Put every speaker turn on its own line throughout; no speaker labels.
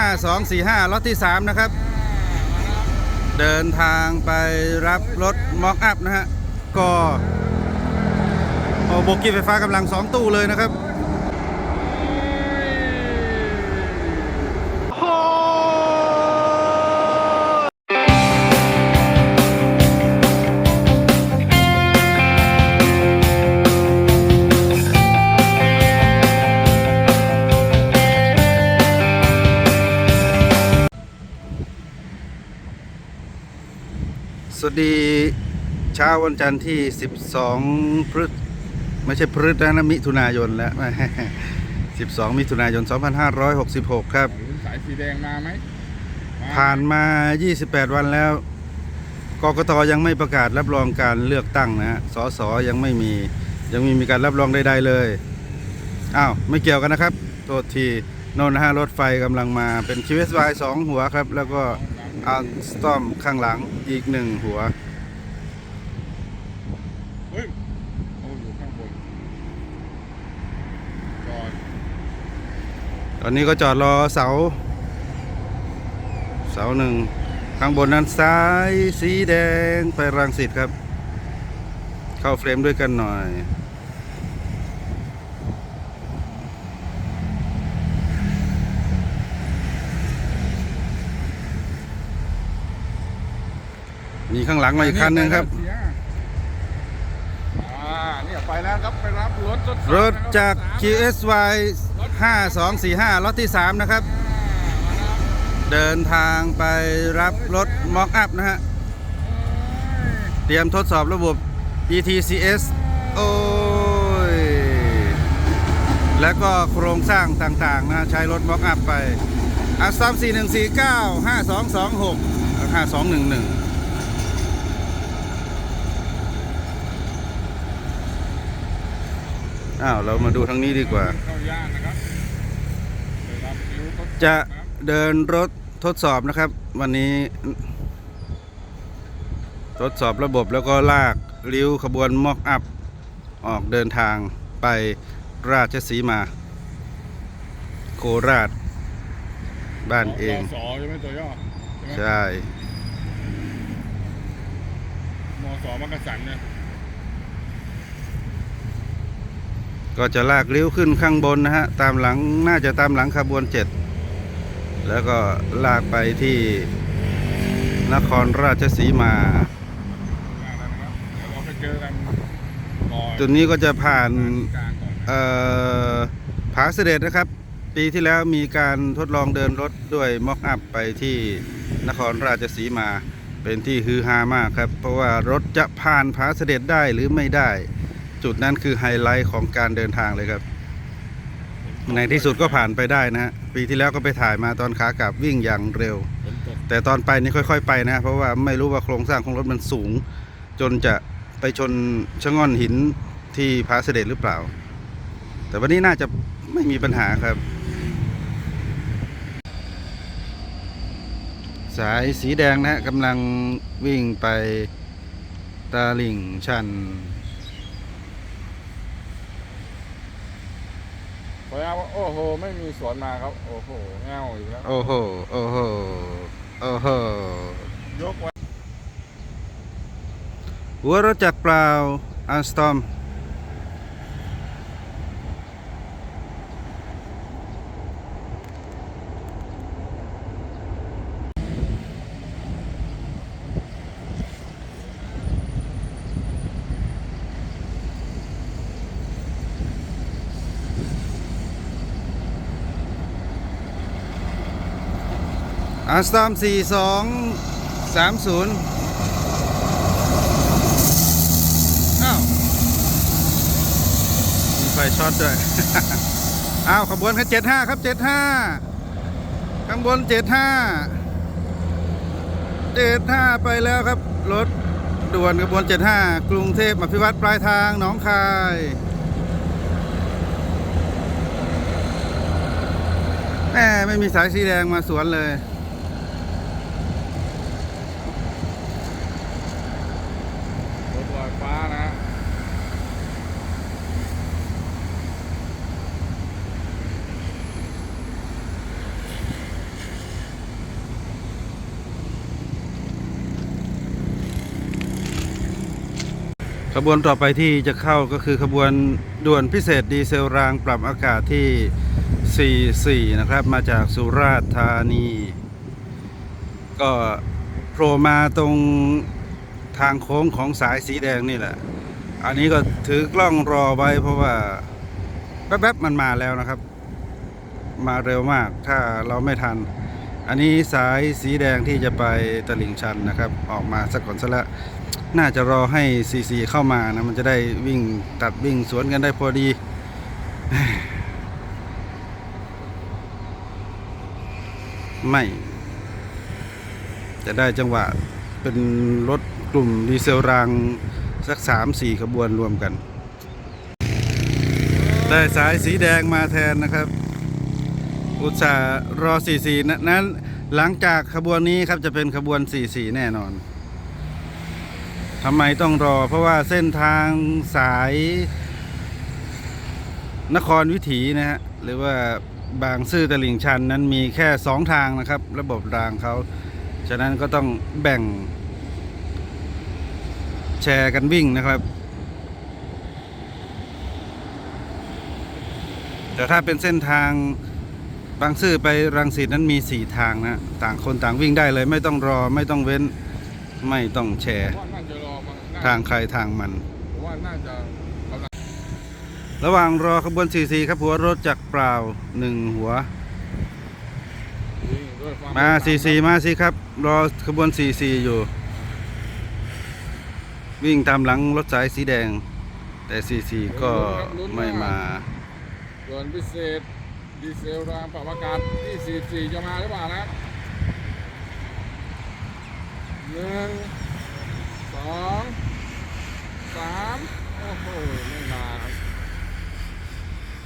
5245ล็อตที่ 3 นะครับ เดินทางไปรับรถม็อกอัพนะฮะ ก็โอ้โบกี้ไฟฟ้ากำลัง 2 ตู้เลยนะครับ วันจันทร์ที่ 12 พฤษไม่ใช่พฤษนะนะมิถุนายนแล้ว 12 มิถุนายน 2566 ครับ
สายสีแดงมาไหมม
ผ่านมา 28 วันแล้ว กกตยังไม่ประกาศรับรองการเลือกตั้งนะฮะ สสยังไม่มี ยังไม่มีการรับรองใดๆเลย อ้าว ไม่เกี่ยวกันนะครับ โทษทีโน่นนะฮะรถไฟกำลังมา เป็น QSY 2 หัวครับ แล้วก็อัลสตอมข้างหลังอีกหนึ่งหัว
เฮ้ยโอ้อยู่ข้างบนจอด
ตอนนี้ก็จอดรอเสา เสาหนึ่งข้างบนนั้นซ้ายสีแดงไปรังสิตครับ เข้าเฟรมด้วยกันหน่อย มีข้างหลังมาอีกคันหนึ่งครับ
เสียอ่าเนี่ยไปแล้วครับ ไปรับรถทดสอบ
รถจาก
นะครับ
QSY 5245ล็อตที่ 3 นะครับ เดินทางไปรับรถม็อกอัพนะฮะ เตรียมทดสอบระบบ ETCS โอ้ย แล้วก็โครงสร้างต่าง ๆ นะใช้รถม็อกอัพไปอัสซัม4149 5226 5211 อ้าวเรามาดูทางนี้ดีกว่า
เข้าย่านนะครับไปรับรู้ทดสอบ
จะ
ครับ
เดินรถทดสอบนะครับ วันนี้ ทดสอบระบบแล้วก็ลากริ้วขบวนม็อกอัพ ออกเดินทางไปราชสีมา โคราช บ้านเอง
มสใช่ไหมตัวย่อใช่ไหม
ใช่
มสมักกะสันเนี่ย
ก็จะลากริ้วขึ้นข้างบนนะฮะตามหลังน่าจะตามหลังขบวนเจ็ดแล้วก็ลากไปที่นครราชสีมา
ย่านนั้นนะครับเดี๋ยวเราไปเจอกันก่อน
จุดนี้ก็จะผ่าน
กลางก่อนนะ
เอ่อผาเสด็จนะครับ ปีที่แล้วมีการทดลองเดินรถด้วยม็อกอัพไปที่นครราชสีมาเป็นที่ฮือฮามากครับ เพราะว่ารถจะผ่านผาเสด็จได้หรือไม่ได้ จุดนั้นคือไฮไลท์ของการเดินทางเลยครับ ในที่สุดก็ผ่านไปได้นะฮะปีที่แล้วก็ไปถ่ายมาตอนขากลับวิ่งอย่างเร็ว
ฝนตก
แต่ตอนไปนี่ค่อย ๆ ไปนะ เพราะว่าไม่รู้ว่าโครงสร้างของรถมันสูง จนจะไปชนชะง่อนหินที่พาเสด็จหรือเปล่า แต่วันนี้น่าจะไม่มีปัญหาครับ สายสีแดงนะฮะกำลังวิ่งไปตาลิ่งชัน
พอแล้วโอ้โห ไม่มีสวนมาครับ โอ้โหเงาอีกแล้ว
โอ้โห โอ้โห โอ้โห
ยกไว้
หัวรถจักรเปล่าอัลสตอม อัลสตอม4230อ้าว มีไฟช็อตด้วย อ้าวขบวนคัน75ครับ75ข้างบน75 75ไปแล้วครับ รถด่วนขบวน75กรุงเทพอภิวัตรปลายทางหนองคายแหมไม่มีสายสีแดงมาสวนเลย
รถลอยฟ้านะ
อ ขบวนต่อไปที่จะเข้าก็คือขบวนด่วนพิเศษดีเซลรางปรับอากาศที่ 44 นะครับ มาจากสุราษฎร์ธานี ก็โผล่มาตรงทางโค้งของสายสีแดงนี่แหละ อันนี้ก็ถือกล้องรอไว้เพราะว่าแป๊บๆมันมาแล้วนะครับ มาเร็วมากถ้าเราไม่ทัน อันนี้สายสีแดงที่จะไปตลิ่งชันนะครับ ออกมาสักก่อนซะละน่าจะรอให้ซีซีเข้ามานะมันจะได้วิ่งตัดวิ่งสวนกันได้พอดี ไม่ จะได้จังหวะเป็นรถกลุ่มดีเซลรางสักสามสี่ขบวนรวมกัน ได้สายสีแดงมาแทนนะครับ อุตส่าห์รอ 44น,นั้นหลังจากขบวนนี้ครับจะเป็นขบวน 44 แน่นอนทำไมต้องรอ เพราะว่าเส้นทางสายนครวิถีนะฮะหรือว่าบางซื่อตลิ่งชันนั้นมีแค่สองทางนะครับ ระบบรางเขาฉะนั้นก็ต้องแบ่ง แชร์กันวิ่งนะครับ แต่ถ้าเป็นเส้นทาง บางซื่อไปรังสิตนั้นมีสี่ทางนะ ต่างคนต่างวิ่งได้เลย ไม่ต้องรอไม่ต้องเว้นไม่ต้องแชร์
ว่าน่าจะรอมาน่
ทางใครทางมัน
ผมว่าน่าจะกำลัง
ระหว่างรอขบวน 44 ครับหัวรถจักรเปล่าหนึ่งหัว
วิ่งด้วยคว
มา
เร็วต
44 มาสิครับ รอขบวน 44 อยู่ วิ่งตามหลังรถสายสีแดง แต่ 44 ก็ไม่มา
ส่วนพิเศษ ดีเซลรางปรับอากาศที่44จะมาหรือเปล่านะครับหนึ่งสองสามโอ้โหไม่มาครับ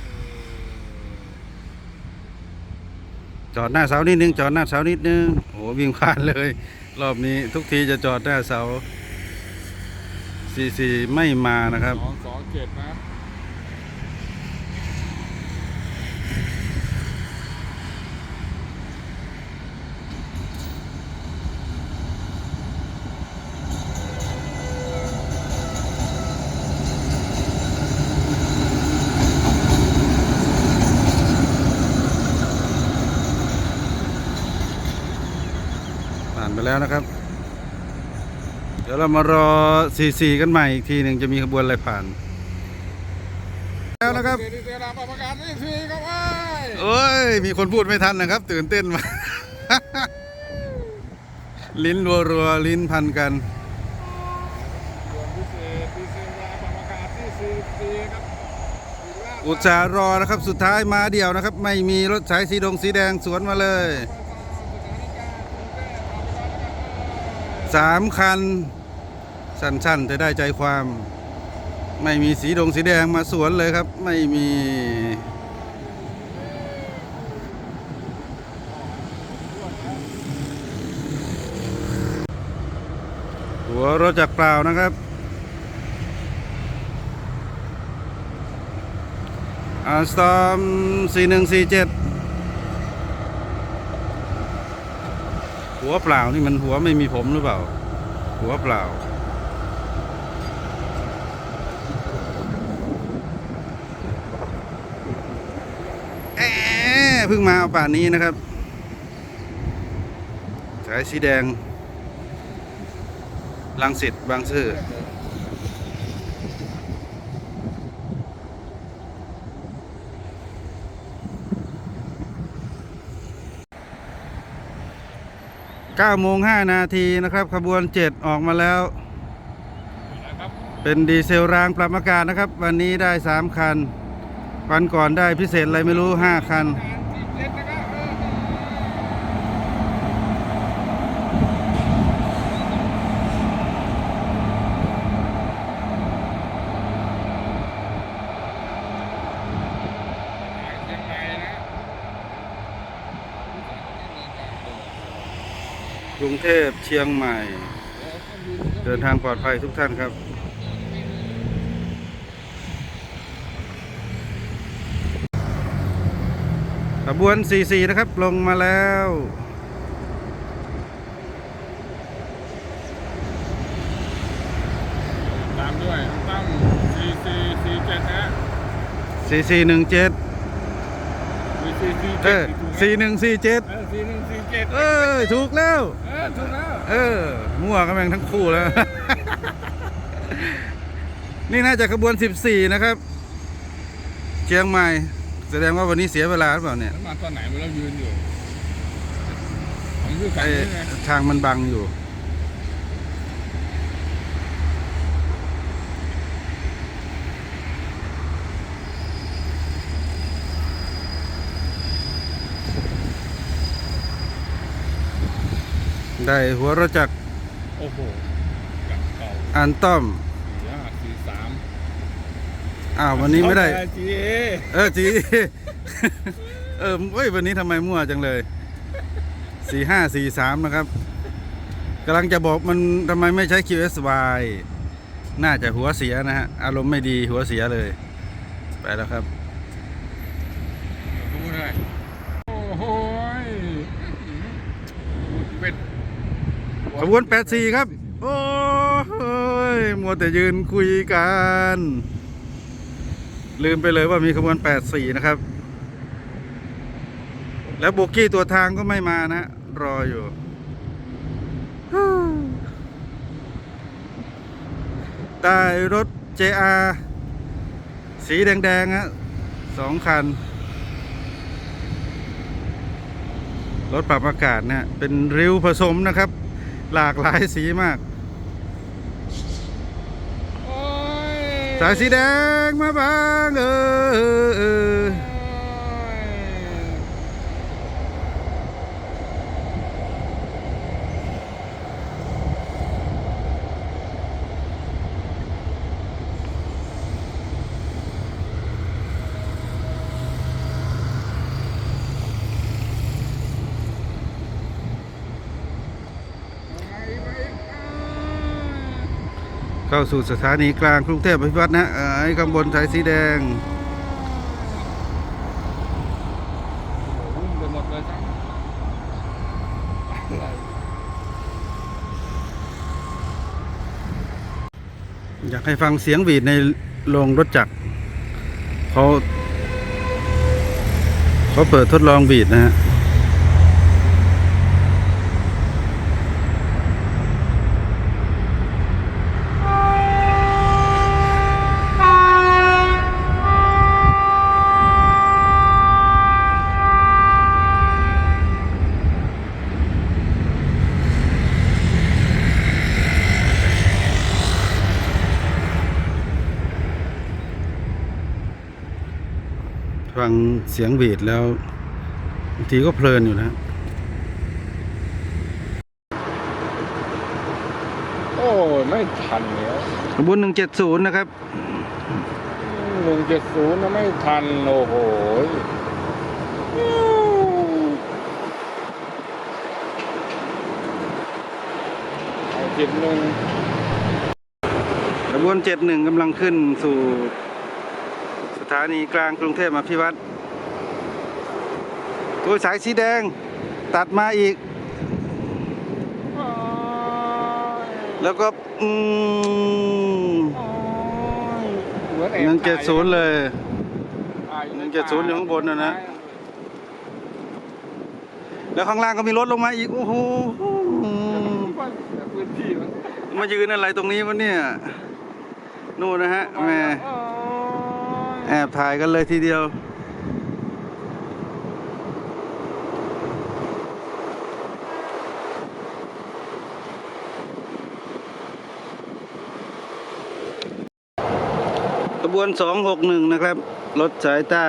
เออ
จอดหน้าเสานิดนึงจอดหน้าเสานิดนึงโอ้โหวิ่งผ่านเลย รอบนี้ทุกทีจะจอดหน้าเสา44ไม่มานะครับ
สองสองเจ็ดนะ
แล้วนะครับ เดี๋ยวเรามารอ44กันใหม่อีกทีหนึ่งจะมีขบวนอะไรผ่าน แล้วนะครับ
ดีเซลรางปรับอากาศที่สี่ครับไอ้ย
โอ้ย มีคนพูดไม่ทันนะครับ ตื่นเต้นมา ลิ้นรัวๆลิ้นพันกัน
อุ
ตส่าห์รอนะครับ สุดท้ายมาเดี่ยวนะครับ ไม่มีรถสายสีดงสีแดงสวนมาเลย สามคัน สั้นๆจะได้ใจความ ไม่มีสีดงสีแดงมาสวนเลยครับ ไม่มีหัวรถจักรเปล่านะครับอาสตอมสี่หนึ่งซีเจ็ดหัวเปล่านี่มันหัวไม่มีผมหรือเปล่า หัวเปล่า แอะเพิ่งมาเอาป่านนี้นะครับ สายสีแดงลังสิตบางซื่อ 9โมง5นาทีนะครับ ขบวน 7 ออกมาแล้ว
นะครับ
เป็นดีเซลรางปรับอากาศนะครับ วันนี้ได้ 3 คัน วันก่อนได้พิเศษอะไรไม่รู้ 5 คัน
การที่เจ็ดนะครับเออเชียงใหม่นะ
กรุงเทพเชียงใหม่ เดินทางปลอดภัยทุกท่านครับขบวน 44 นะครับ ลงมาแล้ว
ตามด้วยด้วยตั้งสี่สี่สี่เจ็ดนะ
สี่สี่หนึ่งเจ็ด
สี่สี่สี่
เอ
เจ็
อ
ดถูกไหม
สี่หนึ่งสี่เจ็ด
เออสี่หนึ่งสี่เจ็ด
เออถูกแล้ว
เออถูกแล้ว
เออ มั่วกันแม่งทั้งคู่แล้ว นี่น่าจะขบวน 14 นะครับ เชียงใหม่ แสดงว่าวันนี้เสียเวลาหรือเปล่าเนี่ย
แล้วมาตอนไหนมาแล้วยืนอยู่ผมอยู่ฝั่
ไอ้
งนี้ไง
ทางมันบังอยู่ ได้หัวรถจักร
โอ้โหกับเก่า
อันต้อม
สี่ห้าสี่สาม
อ้าววันนี้ไม่ได้
จีเอ
เออจี เออเฮ้ยวันนี้ทำไมมั่วจังเลยสี่ห้าสี่สามนะครับกำลังจะบอกมันทำไมไม่ใช้ QSY น่าจะหัวเสียนะฮะ อารมณ์ไม่ดีหัวเสียเลย ไปแล้วครับ
ดูเลยโอ้โหยเป็ด
ขบวน84ครับ โอ้ยมัวแต่ยืนคุยกัน ลืมไปเลยว่ามีขบวน84นะครับ แล้วโบกี้ตัวทางก็ไม่มานะ รออยู่ใต้รถ JR สีแดงๆฮะสองคัน รถปรับอากาศเนี่ยเป็นริ้วผสมนะครับ หลากหลายสีมาก
โอ้ย
สายสีแดงมาบางเออเออเออ
โอ้
เข้าสู่สถานีกลางกรุงเทพอภิวัตนะเอ่อไอ้ข้างบนสายสีแดง
อะไร
อยากให้ฟังเสียงหวีดในโรงรถจักรเขาเขาเปิดทดลองหวีดนะฮะ ฟัง เสียงหวีดแล้วบางทีก็เพลินอยู่นะ
โอ้ยไม่ทันแล้ว
ขบวน170นะครับ
หนึ่งเจ็ดศูนย์ไม่ทัน โอ้โหเอาจิตหนึ่ง
ขบวน71กำลังขึ้นสู่สถานีกลางกรุงเทพอภิวัตร ตัวสายสีแดง ตัดมาอีกแล้วก็ อืมหนึ่งเจ็ดศูนย์เลยหนึ่งเจ็ดศูนย์อยู่ข้างบนน่ะนะ แล้วข้างล่างก็มีรถลงมาอีก โอ้โห
พื้นที่มัน
มายืนอะไรตรงนี้วะเนี่ย นู่นนะฮะแหม่แอบถ่ายกันเลยทีเดียว วน 261 นะครับ รถสายใต้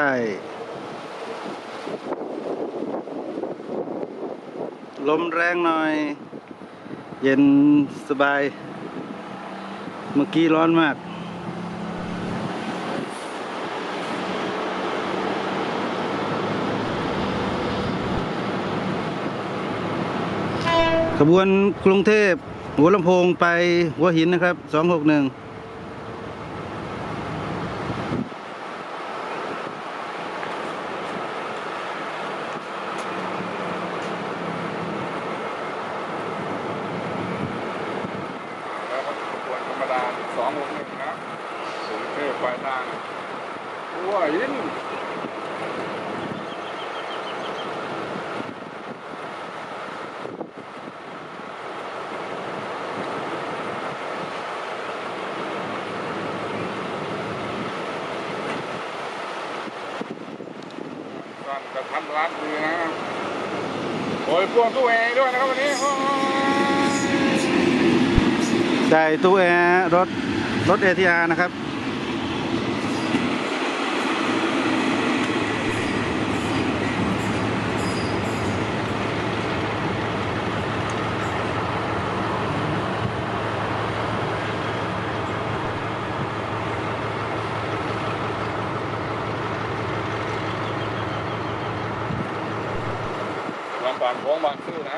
ลมแรงหน่อย เย็นสบาย เมื่อกี้ร้อนมาก ขบวนกรุงเทพหัวลำโพงไปหัวหินนะครับ 261
แล้วก็ควรธรรมดาสองหกหนึ่งนะ รัดดีนะโอ้ยพ่วงตู้แอร์ด้วยนะครับวันนี้โอ้ย
ได้ตู้แอร์รถรถเอทีอาร์นะครับ
บากโค้งบางซื่อนะ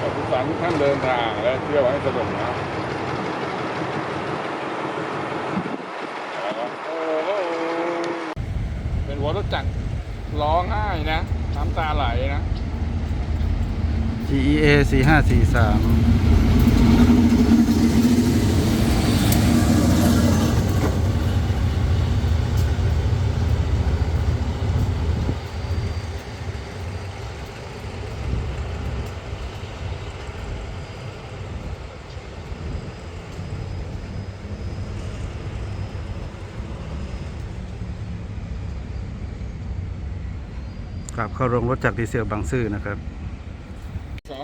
ขอบคุณสารทุกท่าน เดินทางและเที่ยวให้สนุกนะเป็นหัวรถจักรร้องไห้นะน้ำตาไหลนะ
GEA 4543 เข้าโรงรถจากรดีเซลบางซื่อนะครับ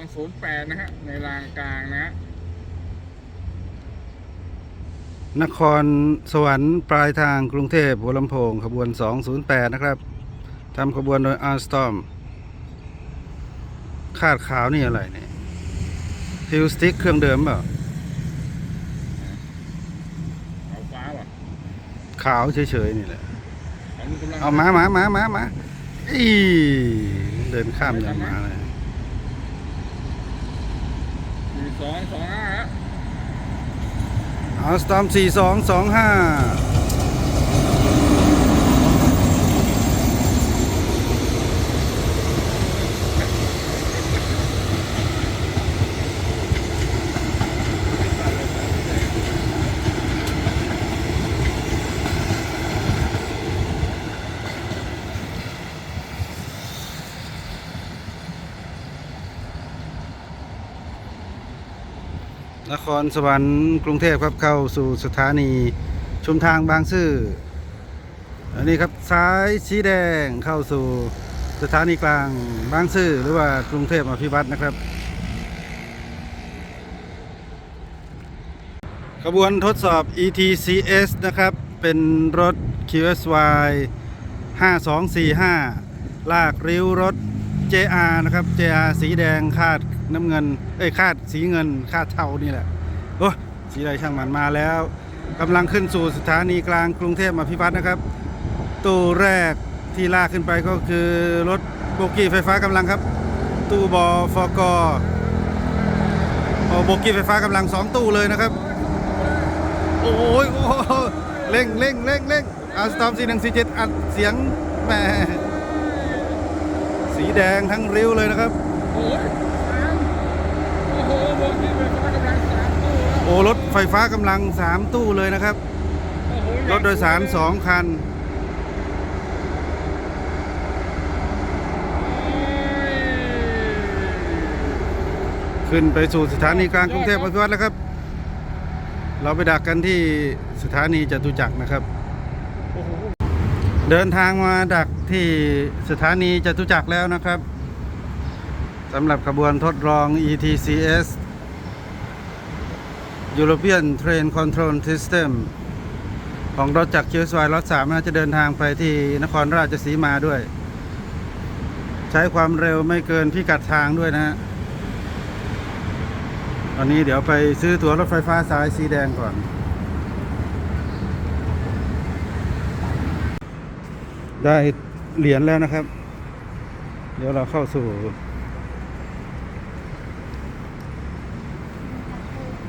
208 นะฮะ ในรางกลางนะฮะ
นครสวรรค์ปลายทางกรุงเทพหัวลำโพง ขบวน 208 นะครับทำขบวนโดยอาร์สตอมคาดขาวนี่อะไรเนี่ยฟิวสติ๊กเครื่องเดิมเปล่า
เอาฟ้าว่ะ
ขาวเฉยๆนี่แหละ
อันนี้กำลัง
เอามามามามามา อีเดินข้ามอย่างมาเลย
สี่สองสองห้าฮะ
อาร์สตอม4225 นครสวรรค์กรุงเทพครับเข้าสู่สถานีชุมทางบางซื่ออันนี้ครับซ้ายสีแดงเข้าสู่สถานีกลางบางซื่อหรือว่ากรุงเทพอภิวัตนะครับ ขบวนทดสอบ ETCS นะครับ เป็นรถ QSY 5245 ลากริ้วรถ JR นะครับ JR สีแดงคาด น้ำเงิน เอ้ยคาดสีเงินคาดเทานี่แหละ โอ้สีอะไรช่างมันมาแล้วกำลังขึ้นสู่สถานีกลางกรุงเทพอภิวัตนะครับ ตู้แรกที่ลากขึ้นไปก็คือรถโบกี้ไฟฟ้ากำลังครับ ตู้บอฟกโอ้โบกี้ไฟฟ้ากำลังสองตู้เลยนะครับ โอ้ยโอ้เร่งเร่งเร่งเร่งอาสตอมสี่หนึ่งสี่เจ็ดอัดเสียงแหมสีแดงทั้งริ้วเลยนะครับ
โอ้ยสามโอ้โหโบกี้ไฟฟ้ากำลังสามตู้แล้ว
โอ้รถไฟฟ้ากำลังสามตู้เลยนะครับ
โอ้โห
รถโดยสารสองคัน ขึ้นไปสู่สถานีกลางกรุงเทพอภิวัตแล้วครับ เราไปดักกันที่สถานีจตุจักรนะครับ
โอ้โห
เดินทางมาดักที่สถานีจตุจักรแล้วนะครับสำหรับขบวนทดลอง ETCS European Train Control System ของรถจาก QSY รถ3น่าจะเดินทางไปที่นครราชสีมาด้วย ใช้ความเร็วไม่เกินพิกัดทางด้วยนะฮะตอนนี้เดี๋ยวไปซื้อตั๋วรถไฟฟ้าสายสีแดงก่อน ได้เหรียญแล้วนะครับ เดี๋ยวเราเข้าสู่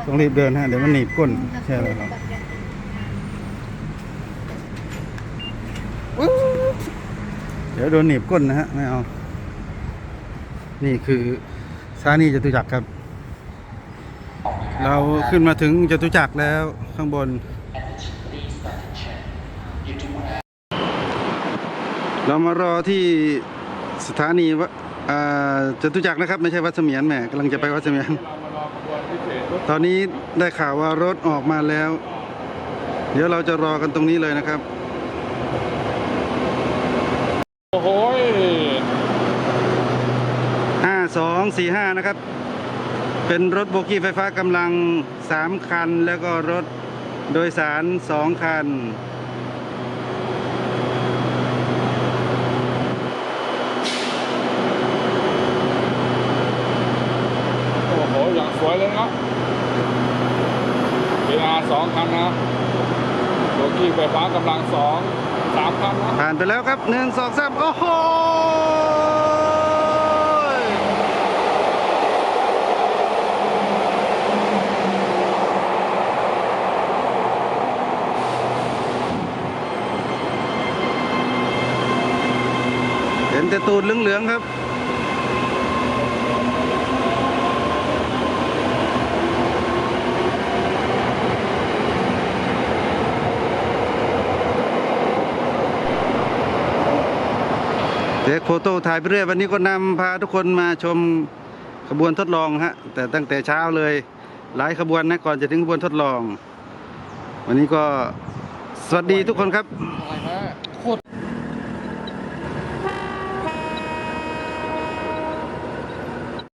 ต้องรีบเดินฮะเดี๋ยวมันหนีบก้นใช่แล้วครับเดี๋ยวโดนหนีบก้นนะฮะไม่เอา นี่คือสถานีจตุจักรครับ เราขึ้นมาถึงจตุจักรแล้วข้างบน เรามารอที่สถานีวะอ่าจตุจักรนะครับ ไม่ใช่วัดเสมียนแหมกำลังจะไปวัดเสมียน
เรามารอขบวนพิเศษรถ
ตอนนี้ได้ข่าวว่ารถออกมาแล้ว เดี๋ยวเราจะรอกันตรงนี้เลยนะครับ
โอ้โหย
5245นะครับ เป็นรถโบกี้ไฟฟ้ากำลัง3คัน แล้วก็รถโดยสาร2คัน
โอ้โหอย่างสวยเลยเนาะ VR สองคันนะโบกี้ ไฟฟ้ากำลังสองสามคันนะ
ผ่านไปแล้วครับหนึ่งสองสามโอ้โหเห็นแต่ตูดเหลืองๆครับ กโฟโต้ถ่ายไปเรื่อยวันนี้ก็นำพาทุกคนมาชมขบวนทดลองฮะแต่ตั้งแต่เช้าเลยหลายขบวนนะก่อนจะถึงขบวนทดลอง วันนี้ก็สวัสดีทุกคนครับ